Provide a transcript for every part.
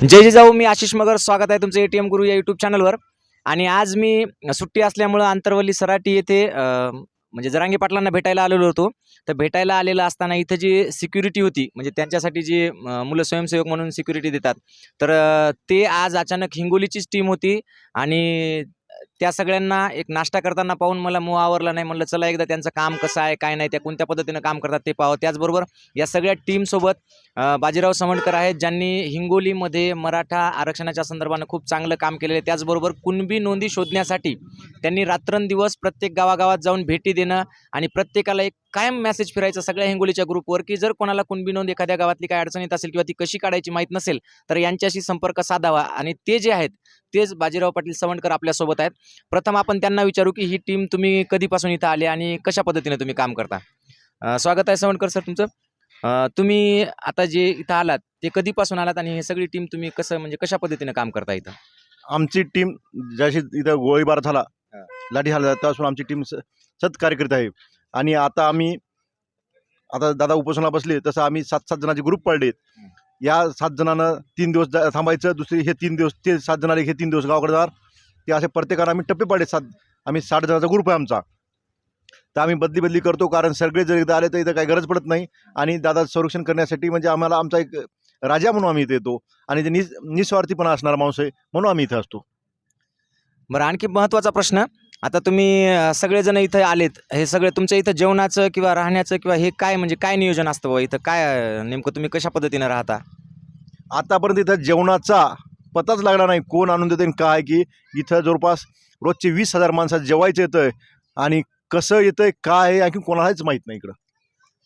जय जय जाऊ मी आशिष मगर. स्वागत आहे तुमचं ए टी एम गुरु या यूट्यूब चॅनलवर आणि आज मी सुट्टी असल्यामुळं आंतरवली सराटी येथे म्हणजे जरांगे पाटलांना भेटायला आलेलो होतो. तर भेटायला आलेलं असताना इथं जी सिक्युरिटी होती म्हणजे त्यांच्यासाठी जी मुलं स्वयंसेवक म्हणून सिक्युरिटी देतात. तर ते आज अचानक हिंगोलीचीच टीम होती आणि त्या सगळ्यांना एक नाश्ता करताना पाहून मला मोह आवरला नाही. म्हणलं चला एकदा त्यांचं काम कसं आहे काय नाही त्या कोणत्या पद्धतीनं काम करतात ते पाहावं. त्याचबरोबर या सगळ्या टीमसोबत बाजीराव समंडकर आहेत ज्यांनी हिंगोलीमध्ये मराठा आरक्षणाच्या संदर्भानं खूप चांगलं काम केलेलं आहे. त्याचबरोबर कुणबी नोंदी शोधण्यासाठी त्यांनी रात्रंदिवस प्रत्येक गावागावात जाऊन भेटी देणं आणि प्रत्येकाला एक कायम मेसेज फिरायचा सगळ्या हिंगोलीच्या ग्रुपवर की जर कोणाला कुणबी नोंद एखाद्या गावातली काय अडचणीत असेल किंवा ती कशी काढायची माहीत नसेल तर यांच्याशी संपर्क साधावा. आणि ते जे आहेत तेच बाजीराव पाटील सवंडकर आपल्यासोबत आहेत. प्रथम आपण त्यांना विचारू की ही टीम तुम्ही कधीपासून इथं आली आणि कशा पद्धतीने तुम्ही काम करता? अ, स्वागत आहे सवंडकर सर तुमचं. अ, तुम्ही आता जे इथं आलात ते कधीपासून आलात आणि हे सगळी टीम तुम्ही कसं म्हणजे कशा पद्धतीने काम करता इथं? आमची टीम जशी इथं गोळीबार झाला. लाठी झाला तेव्हापासून आमची टीम स- सत्कार्य करीत आहे आणि आता आम्ही आता दादा उपोषणाला बसले तसं आम्ही सात सात जणांचे ग्रुप पडलेत. या सात जणांना तीन दिवस जा- थांबायचं दुसरी हे तीन दिवस ते सात जणांना हे तीन दिवस गावाकडे जाणार. ते असे प्रत्येकाला आम्ही टप्पे पाडले सात आम्ही साठ जणांचा ग्रुप आहे आमचा. तर आम्ही बदली बदली करतो कारण सगळे जर एकदा आले तर इथं काही गरज पडत नाही. आणि दादा संरक्षण करण्यासाठी म्हणजे आम्हाला आमचा एक राजा म्हणून आम्ही इथे येतो. आणि ते निस निस्वार्थीपणा असणारा माणूस आहे म्हणून आम्ही इथं असतो. बरं आणखी महत्त्वाचा प्रश्न आता तुम्ही सगळेजण इथं आलेत. हे सगळे तुमच्या इथं जेवणाचं किंवा राहण्याचं किंवा हे काय म्हणजे काय नियोजन असतं बुवा इथं? काय नेमकं तुम्ही कशा पद्धतीनं राहता? आतापर्यंत इथं जेवणाचा पताच लागला नाही. कोण आणून देते काय? की इथं जवळपास रोजचे वीस हजार माणसात जेवायचं येतंय आणि कसं येतंय काय आहे आणखी कोणालाच माहीत नाही इकडं.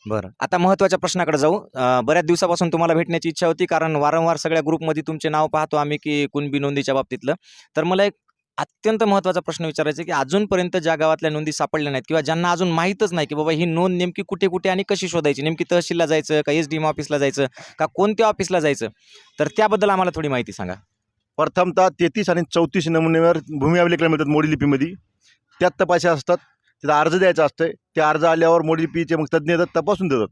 बरं. आता महत्त्वाच्या प्रश्नाकडे जाऊ. अ, बऱ्याच दिवसापासून तुम्हाला भेटण्याची इच्छा होती कारण वारंवार सगळ्या ग्रुपमध्ये तुमचे नाव पाहतो आम्ही की कुणबी नोंदीच्या बाबतीतलं. तर मला एक अत्यंत महत्त्वाचा प्रश्न विचारायचा की अजूनपर्यंत ज्या गावातल्या नोंदी सापडल्या नाहीत किंवा ज्यांना अजून माहीतच नाही की बाबा ही नोंद नेमकी कुठे कुठे आणि कशी शोधायची? नेमकी तहसीलला जायचं का एस डी एम ऑफिसला जायचं का कोणत्या ऑफिसला जायचं? तर त्याबद्दल आम्हाला थोडी माहिती सांगा. प्रथमतः तेहतीस आणि चौतीस नमुन्यावर भूमी अभिलेखला मिळतात मोडी लिपीमध्ये. त्यात तपासे असतात. तिथं अर्ज द्यायचा असतं ते अर्ज आल्यावर मोडी लिपीचे मग तज्ज्ञ येतात तपासून देतात.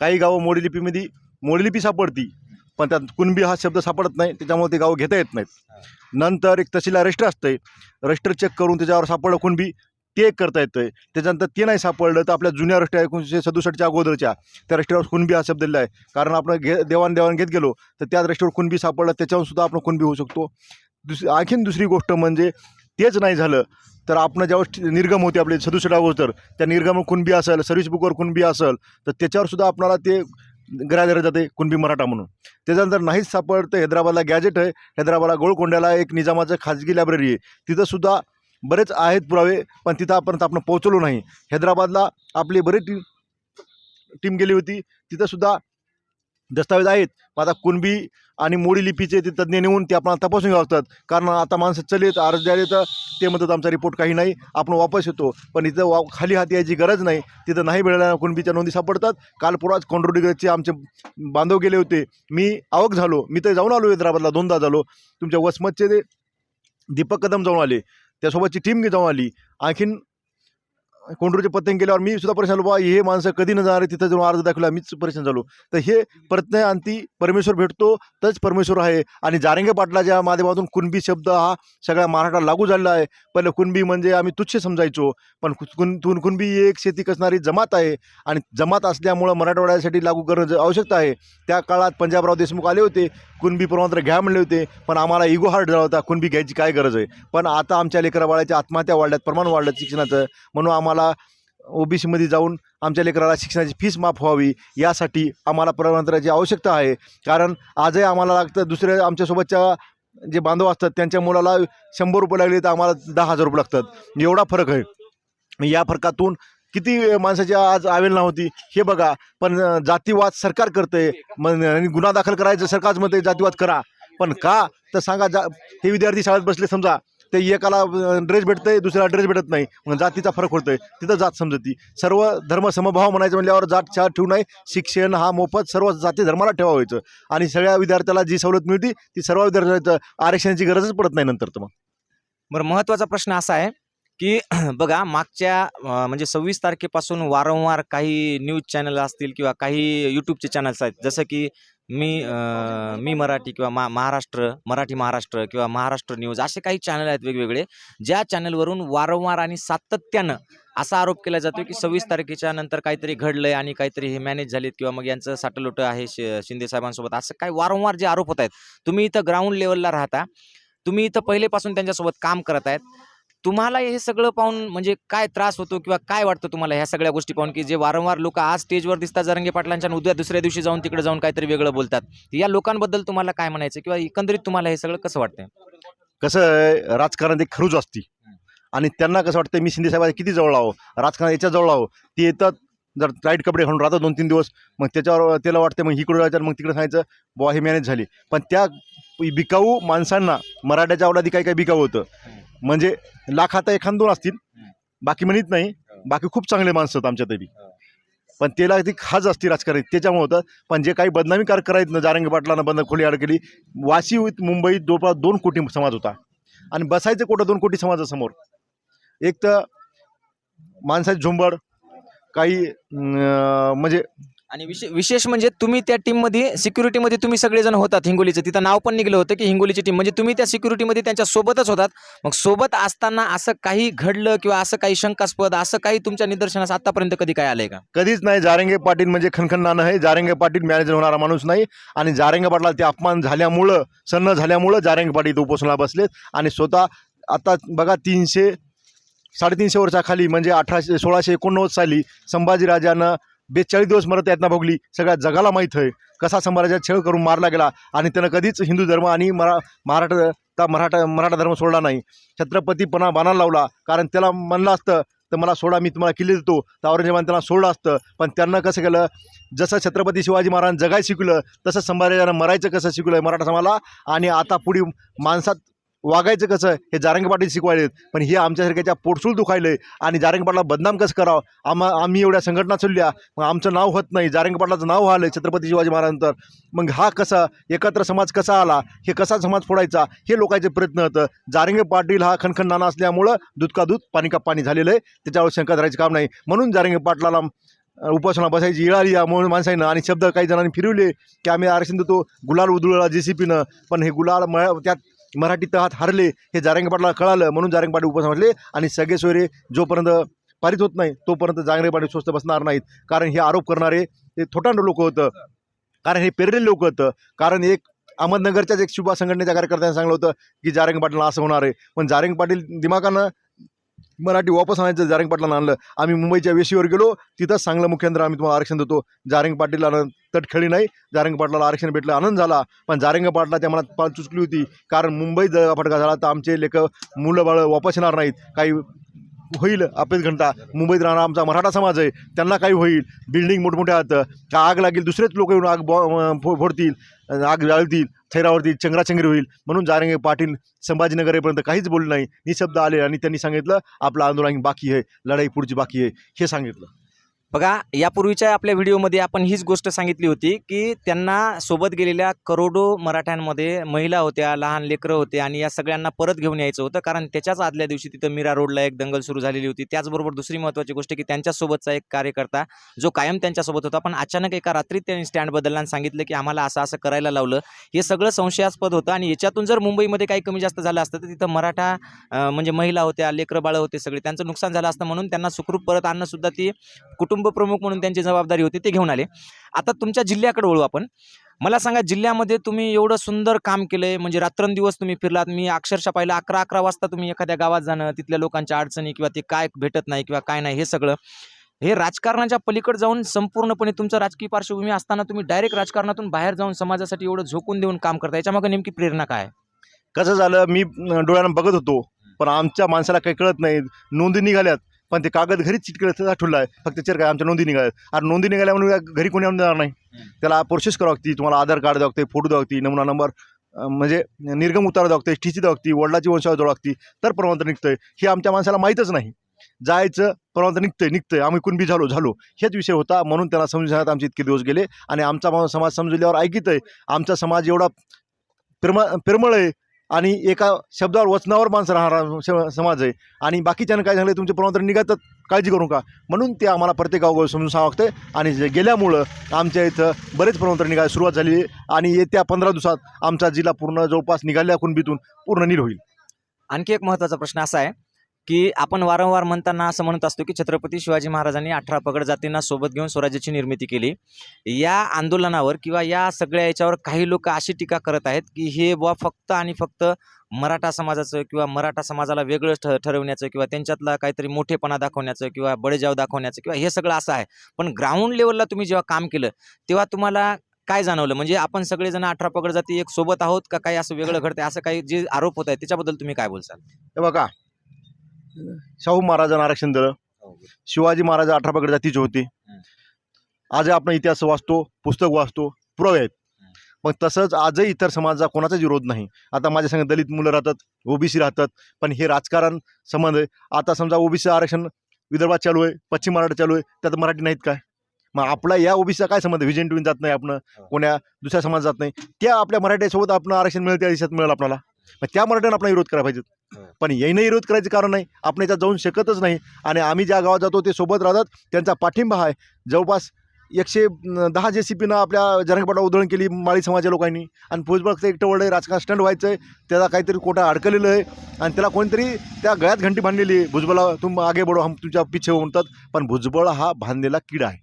काही गावं मोडी लिपीमध्ये मोडी लिपी सापडती. पण त्यात कुणबी हा शब्द सापडत नाही त्याच्यामुळे ते गावं घेता येत नाहीत. नंतर एक तहसीलला रजिस्टर असतंय. रजिस्टर चेक करून त्याच्यावर सापडलं कुणबी ते एक करता येतंय. त्याच्यानंतर ते नाही सापडलं तर आपल्या जुन्या रजिस्टर एकोणीसशे सदुसष्टच्या अगोदरच्या त्या रजिस्टरवर कुणबी हा शब्द दिलेला आहे कारण आपण घे देवाणदेवाण घेत गेलो तर त्या रजिस्टरवर कुणबी सापडलं त्याच्यावर सुद्धा आपण कुणबी होऊ शकतो. दुसरी आणखीन दुसरी गोष्ट म्हणजे तेच नाही झालं तर आपण ज्यावेळेस निर्गम होते आपले सदुसष्ट अगोदर त्या निर्गम कुणबी असेल सर्व्हिस बुकवर कुणबी असेल तर त्याच्यावर सुद्धा आपणाला ते ग्राह्य जाते कुणबी मराठा म्हणून. त्याच्यानंतर नाहीच सापडतं हैदराबादला गॅजेट आहे हैदराबादला गोळकोंड्याला एक निजामाचं खाजगी लायब्ररी आहे. तिथंसुद्धा बरेच आहेत पुरावे पण तिथं आपण आपण पोहोचलो नाही. हैदराबादला आपली बरीच टीम टीम गेली होती. तिथंसुद्धा दस्तावेज आहेत. पण आता कुणबी आणि मोडी लिपीचे ते तज्ज्ञ नेऊन ते आपण तपासून घ्यावं लागतात. कारण आता माणसं चलेत अर्ज द्यायला तर ते म्हणतात आमचा रिपोर्ट काही नाही आपण वापस येतो. पण इथं वा खाली हात यायची गरज नाही. तिथं नाही मिळाल्या कुणबीच्या नोंदी सापडतात. काल पुराच कोंडरोडीचे आमचे बांधव गेले होते. मी आवक झालो. मी तर जाऊन आलो हैदराबादला दोनदा झालो. तुमच्या वसमतचे ते दीपक कदम जाऊन आले. त्यासोबतची टीम जाऊन आली. आणखीन कोंडूरचे पतंग गेल्यावर मी सुद्धा परेशान झालो बा हे माणसं कधी न जाणार तिथं जाऊन अर्ज दाखवला. मीच परेशान झालो. तर हे प्रत्यय अंती परमेश्वर भेटतो तच परमेश्वर आहे. आणि जारंगे पाटलाच्या माध्यमातून कुणबी शब्द हा सगळ्या महाराष्ट्राला लागू झालेला आहे. पहिलं कुणबी म्हणजे आम्ही तुच्छ समजायचो पण कुण कुणबी ही एक शेती कसणारी जमात आहे. आणि जमात असल्यामुळं मराठवाड्यासाठी लागू करणं आवश्यकता आहे. त्या काळात पंजाबराव देशमुख आले होते कुणबी प्रमाणपत्र घ्या म्हणले होते पण आम्हाला इगो हार्ट झाला होता कुणबी घ्यायची काय गरज आहे? पण आता आमच्या लेकराबाळाच्या आत्महत्या वाढल्यात प्रमाण वाढलं शिक्षणाचं. म्हणून आम्हाला ओबीसीमध्ये जाऊन आमच्या लेकराला शिक्षणाची फीस माफ व्हावी यासाठी आम्हाला प्रमाणपत्राची आवश्यकता आहे. कारण आजही आम्हाला लागतं दुसऱ्या आमच्यासोबतच्या जे बांधव असतात त्यांच्या मुलाला शंभर रुपये लागले तर आम्हाला दहा हजार रुपये लागतात. एवढा फरक आहे. या फरकातून किती माणसाची आज आवेलना होती हे बघा. पण जातीवाद सरकार करते मग आणि गुन्हा दाखल करायचं सरकारच म्हणते जातीवाद करा. पण का? तर सांगा जा हे विद्यार्थी शाळेत बसले समजा. ते एकाला ड्रेस भेटतंय दुसऱ्याला ड्रेस भेटत नाही. मग जातीचा फरक होतोय. तिथं जात समजती. सर्व धर्म समभाव म्हणायचं म्हणल्यावर जात चार ठेवू नये. शिक्षण हा मोफत सर्व जाती धर्माला ठेवावायचं आणि सगळ्या विद्यार्थ्याला जी सवलत मिळते ती सर्व विद्यार्थ्यांचं आरक्षणाची गरजच पडत नाही नंतर तर मग. बरं महत्त्वाचा प्रश्न असा आहे की बघा मागच्या म्हणजे सव्वीस तारखेपासून वारंवार काही न्यूज चॅनल असतील किंवा काही यूट्यूबचे चॅनल्स आहेत. जसं की मी मी मराठी किंवा मा महाराष्ट्र मराठी महाराष्ट्र किंवा महाराष्ट्र न्यूज असे काही चॅनल आहेत वेगवेगळे ज्या चॅनलवरून वारंवार आणि सातत्यानं असा आरोप केला जातो की सव्वीस तारखेच्या नंतर काहीतरी घडलंय आणि काहीतरी हे मॅनेज झालेत किंवा मग यांचं साटलोटं आहे शि- शिंदे साहेबांसोबत असं काय वारंवार जे आरोप होत आहेत तुम्ही इथं ग्राउंड लेवलला राहता तुम्ही इथं पहिलेपासून त्यांच्यासोबत काम करत आहेत तुम्हाला हे सगळं पाहून म्हणजे काय त्रास होतो किंवा काय वाटतं तुम्हाला ह्या सगळ्या गोष्टी पाहून की जे वारंवार लोक आज स्टेजवर दिसतात जरंगे पाटलांच्या आणि उद्या दुसऱ्या दिवशी जाऊन तिकडे जाऊन काहीतरी वेगळं बोलतात. या लोकांबद्दल तुम्हाला काय म्हणायचं किंवा एकंदरीत तुम्हाला हे सगळं कसं वाटतं कसं राजकारण राजकारणात एक खरूज असती. आणि त्यांना कसं वाटतं मी शिंदे साहेबांना किती जवळ आहो? राजकारण याच्या जवळ आहो? ते येतात जर टाईट कपडे घालून राहतात दोन तीन दिवस. मग त्याच्यावर त्याला वाटतं मग इकडे जायचं मग तिकडे सांगायचं बुवा हे मॅनेज झाली. पण त्या बिकाऊ माणसांना मराठ्याच्या आवलादी काही काही बिकाऊ होतं. म्हणजे लाख आता एखाद दोन असतील. बाकी म्हणत नाही. बाकी खूप चांगले माणसं होत आमच्या तरी. पण त्याला ती खाज असते राजकारण. त्याच्यामुळे होतं. पण जे काही बदनामी कार करायचं ना जारंगे पाटलांना बंद खोली अडकली वाशी मुंबईत जवळपास दोन कोटी समाज होता. आणि बसायचं कुठं दोन कोटी समाजासमोर. एक तर माणसाची झुंबड काही म्हणजे आणि विशे विशेष म्हणजे तुम्ही त्या टीममध्ये सिक्युरिटीमध्ये तुम्ही सगळेजण होतात हिंगोलीचं. तिथं नाव पण निघलं होतं की हिंगोलीची टीम म्हणजे तुम्ही त्या सिक्युरिटीमध्ये त्यांच्या सोबतच होतात. मग सोबत असताना असं काही घडलं किंवा असं काही शंकास्पद असं काही तुमच्या निदर्शनास आतापर्यंत कधी काय आलंय का? कधीच नाही. जारंगे पाटील म्हणजे खनखन नाणं आहे. जारंगे पाटील मॅनेजर होणारा माणूस नाही. आणि जारंगे पाटला ते अपमान झाल्यामुळं सन्न झाल्यामुळं जारंगे पाटील उपोषणाला बसलेत. आणि स्वतः आता बघा तीनशे साडेतीनशे वर्षाखाली म्हणजे अठराशे सोळाशे एकोणनव्वद साली संभाजीराजानं बेचाळीस दिवस मरत यातना भोगली सगळ्या जगाला माहीत आहे. कसा संभाजीचा छळ करून मारला गेला आणि त्यानं कधीच हिंदू धर्म आणि मरा महाराष्ट्र मराठा मराठा धर्म सोडला नाही. छत्रपतीपणा बाणाला लावला. कारण त्याला म्हणलं असतं तर मला सोडा मी तुम्हाला किल्ले देतो. तर औरंगजेबाने त्याला सोडलं असतं. पण त्यांना कसं केलं? जसं छत्रपती शिवाजी महाराज जगाय शिकलं तसं संभाजीराजानं मरायचं कसं शिकलं मराठा समाजाला? आणि आता पुढे माणसात वागायचं कसं? हे जारंगे पाटील शिकवायलेत पण हे आमच्यासारख्याच्या पोटसूळ दुखायलं आणि जारंगपाटला बदनाम कसं करावं? आम्हा आम्ही एवढ्या संघटना चालल्या मग आमचं नाव होत नाही. जारंगपाटलाचं नाव आलं छत्रपती शिवाजी महाराजांतर. मग हा कसा एकत्र समाज कसा आला? हे कसा समाज फोडायचा? हे लोकांचे प्रयत्न होतं. जारंगे पाटील हा खणखण नाना असल्यामुळं दूध का दूध पाणी का पाणी झालेलं आहे. त्याच्यावर शंका धरायचं काम नाही. म्हणून जारंगे पाटलाला उपासना बसायची इळाली या म्हणून माणसानं आणि शब्द काही जणांनी फिरवले की आम्ही आरक्षण देतो गुलाल उधळला जे सी पीनं पण हे गुलाल म त्यात मराठी तहात हरले हे जारंगे पाटला कळालं म्हणून जारंगे पाटील म्हटले आणि सगळे सोयरे जोपर्यंत पारित होत नाही तोपर्यंत जांगरे पाटील स्वस्त बसणार नाहीत. कारण हे आरोप करणारे हे थोटांड लोक होतं. कारण हे पेरलेले लोक होतं. कारण एक अहमदनगरच्याच एक शुभा संघटनेच्या कार्यकर्त्यांनी सांगलं होतं की जारंग पाटीलला असं होणार आहे. पण जारंग पाटील दिमागानं मराठी वापस आणायचं जारंग पाटलांना आणलं. आम्ही मुंबईच्या वेशीवर गेलो. तिथंच सांगलं मुख्यमंत्री आम्ही तुम्हाला आरक्षण देतो. जारंग पाटीलला तटखळी नाही. जारंग पाटलाला आरक्षण भेटलं आनंद झाला. पण जारंग पाटला त्या मनात पाल चुचली होती. कारण मुंबईत जर फटका झाला तर आमचे लेख मुलं बाळं वापस येणार नाहीत. काही होईल अपेच घंटा मुंबईत राहणारा आमचा मराठा समाज आहे त्यांना काही होईल. बिल्डिंग मोठमोठ्या आहेत. का आग लागेल दुसरेच लोक येऊन आग बॉ फो फोडतील आग जाळतील थैरावरती चंगराचंगरी होईल. म्हणून जारंगे पाटील संभाजीनगरपर्यंत काहीच बोललं नाही. निशब्द आले आणि त्यांनी सांगितलं आपलं आंदोलन बाकी आहे लढाई पुढची बाकी आहे हे सांगितलं. बघा यापूर्वीच्या आपल्या व्हिडिओमध्ये आपण हीच गोष्ट सांगितली होती की त्यांना सोबत गेलेल्या करोडो मराठ्यांमध्ये महिला होत्या लहान लेकरं होते आणि या सगळ्यांना परत घेऊन यायचं होतं. कारण त्याच्याच आदल्या दिवशी तिथं मीरा रोडला एक दंगल सुरू झालेली होती. त्याचबरोबर दुसरी महत्त्वाची गोष्ट की त्यांच्यासोबतचा एक कार्यकर्ता जो कायम त्यांच्यासोबत होता. पण अचानक एका रात्रीत त्यांनी स्टँड बदलला आणि सांगितलं की आम्हाला असं असं करायला लावलं. हे सगळं संशयास्पद होतं आणि याच्यातून जर मुंबईमध्ये काही कमी जास्त झालं असतं तर तिथं मराठा म्हणजे महिला होत्या लेकरं बाळं होते सगळे त्यांचं नुकसान झालं असतं म्हणून त्यांना सुखरूप परत आणणंसुद्धा ती कुटुंब प्रमुख म्हणून त्यांची जबाबदारी होती ते घेऊन आले. आता तुमच्या जिल्ह्याकडे वळू आपण. मला सांगा जिल्ह्यामध्ये तुम्ही एवढं सुंदर काम केलंय म्हणजे रात्रंदिवस तुम्ही फिरलात मी अक्षरशः पाहिलं अकरा अकरा वाजता तुम्ही एखाद्या गावात जाणं तिथल्या लोकांच्या अडचणी किंवा ते काय भेटत नाही किंवा काय नाही हे सगळं. हे राजकारणाच्या पलीकडे जाऊन संपूर्णपणे तुमचं राजकीय पार्श्वभूमी असताना तुम्ही डायरेक्ट राजकारणातून बाहेर जाऊन समाजासाठी एवढं झोकून देऊन काम करता याच्यामागे नेमकी प्रेरणा काय आहे? कसं झालं मी डोळ्यानं बघत होतो पण आमच्या माणसाला काही कळत नाही. नोंदी निघाल्यात. पण ते कागद घरीच चिटकलं ठेवलं आहे फक्त चेर काय आमच्या नोंदी निघाल्यात. आणि नोंदी निघाल्या म्हणून घरी कोणी आणून देणार नाही? त्याला प्रोसेस करावं लागते तुम्हाला आधार कार्ड द्यावं लागते फोटो द्यावं लागते नमुना नंबर म्हणजे निर्गम उतारा द्यावं लागते टीची द्यावं लागते वडिलाची वंशावळ द्यावं लागते तर प्रमाणपत्र निघतंय. हे आमच्या माणसाला माहीतच नाही. जायचं प्रमाणपत्र निघतंय निघतंय. आम्ही कुणबी झालो झालो. हेच विषय होता म्हणून त्यांना समजण्यात आमचे इतके दिवस गेले. आणि आमचा समाज समजल्यावर ऐकित आहे आमचा समाज एवढा प्रेम प्रेमळ आहे. आणि एका शब्दावर वचनावर माणसं राहणारा समाज आहे. आणि बाकीच्यानं काय झालं तुमचे प्रमाण निघतात काळजी करू नका. म्हणून ते आम्हाला प्रत्येक गाव समजून सांगावं लागतं आणि जे गेल्यामुळं आमच्या इथं बरेच प्रमाण निघायला सुरुवात झाली आहे. आणि येत्या पंधरा दिवसात आमचा जिल्हा पूर्ण जवळपास निघाल्या कुणबीतून पूर्ण नील होईल. आणखी एक महत्त्वाचा प्रश्न असा आहे. की आपण वारंवार म्हणताना असं म्हणत असतो की छत्रपती शिवाजी महाराजांनी अठरा पगड जातींना सोबत घेऊन स्वराज्याची निर्मिती केली. या आंदोलनावर किंवा या सगळ्या याच्यावर काही लोक अशी टीका करत आहेत की हे बुवा फक्त आणि फक्त मराठा समाजाचं किंवा मराठा समाजाला वेगळं ठ ठरवण्याचं किंवा त्यांच्यातला काहीतरी मोठेपणा दाखवण्याचं किंवा बडेजाव दाखवण्याचं किंवा हे सगळं असं आहे. पण ग्राउंड लेवलला तुम्ही जेव्हा काम केलं तेव्हा तुम्हाला काय जाणवलं? म्हणजे आपण सगळेजण अठरा पगड जाती एक सोबत आहोत का काही असं वेगळं घडतंय? असं काही जे आरोप होत आहेत त्याच्याबद्दल तुम्ही काय बोलसाल? बघा शाहू महाराजांना आरक्षण दिलं. शिवाजी महाराज अठरा पगड जातीचे होते. आज आपण इतिहास वाचतो पुस्तक वाचतो पुरावे आहेत. मग तसंच आजही इतर समाजाचा कोणाचाच विरोध नाही. आता माझ्या संग दलित मुलं राहतात ओबीसी राहतात पण हे राजकारण संबंध आहे. आता समजा ओबीसी आरक्षण विदर्भात चालू आहे पश्चिम महाराष्ट्र चालू आहे त्यात मराठी नाहीत काय? मग आपला या ओबीसीचा काय संबंध व्हिजन टून जात नाही आपण कोण्या दुसऱ्या समाज जात नाही. त्या आपल्या मराठ्यासोबत आपण आरक्षण मिळेल त्या दिवसात मिळेल आपल्याला. मग त्या मराठ्यानं आपला विरोध करायला पाहिजे पण याने विरोध करायचं कारण नाही. आपण याच्यात जाऊन शकतच नाही. आणि आम्ही ज्या गावात जातो ते सोबत राहतात. त्यांचा पाठिंबा आहे. जवळपास एकशे दहा जे सी पीनं आपल्या जरंगपाटा उधळण केली माळी समाजाच्या लोकांनी. आणि फौजबागचं एकटं वडलं राजकारण स्टंट व्हायचं आहे त्याला काहीतरी कोटा अडकलेलं आहे. आणि त्याला कोणतरी त्या गळ्यात घंटी बांधलेली आहे. भुजबळा तुम आगे बडो हम तुमच्या पिछे म्हणतात पण भुजबळ हा बांधलेला किडा आहे.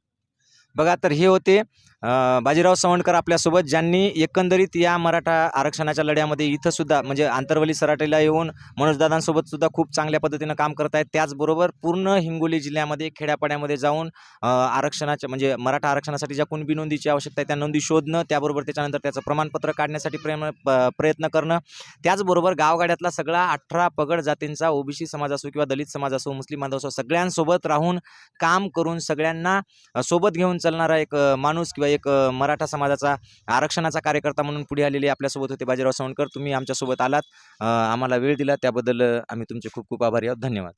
बघा तर हे होते बाजीराव सवंडकर आपल्यासोबत ज्यांनी एकंदरीत या मराठा आरक्षणाच्या लढ्यामध्ये इथंसुद्धा म्हणजे आंतरवली सराटेला येऊन मनोजदादांसोबत सुद्धा खूप चांगल्या पद्धतीनं काम करत आहेत त्याचबरोबर पूर्ण हिंगोली जिल्ह्यामध्ये खेड्यापाड्यामध्ये जाऊन आरक्षणाच्या म्हणजे मराठा आरक्षणासाठी ज्या कुणबी नोंदीची आवश्यकता आहे त्या नोंदी शोधणं त्याबरोबर त्याच्यानंतर त्याचं प्रमाणपत्र काढण्यासाठी प्रेम प- प्रयत्न करणं त्याचबरोबर गावगाड्यातला सगळा अठरा पगड जातींचा ओबीसी समाज असो किंवा दलित समाज असो मुस्लिम बांधव असो सगळ्यांसोबत राहून काम करून सगळ्यांना सोबत घेऊन चालणारा एक माणूस किंवा एक मराठा समाजाचा आरक्षणाचा कार्यकर्ता म्हणून पुढे आलेले आपल्यासोबत होते बाजीराव सावंतकर. तुम्ही आमच्यासोबत आलात. आम्हाला वेळ दिला त्याबद्दल आम्ही तुमचे खूप खूप आभारी आहोत. धन्यवाद.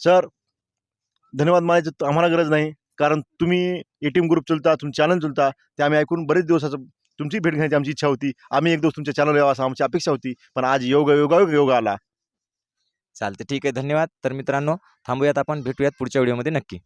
सर धन्यवाद. मानायचं आम्हाला गरज नाही. कारण तुम्ही ए टी एम ग्रुप चलता तुमचे चॅनल चलता ते आम्ही ऐकून बरेच दिवसाचं तुमची भेट घेण्याची आमची इच्छा होती. आम्ही एक दिवस तुमच्या चॅनल यावं असं आमची अपेक्षा होती. पण आज योग योगायोग योग आला. चालते ठीक आहे. धन्यवाद. तर मित्रांनो थांबूयात आपण. भेटूयात पुढच्या व्हिडिओमध्ये नक्की.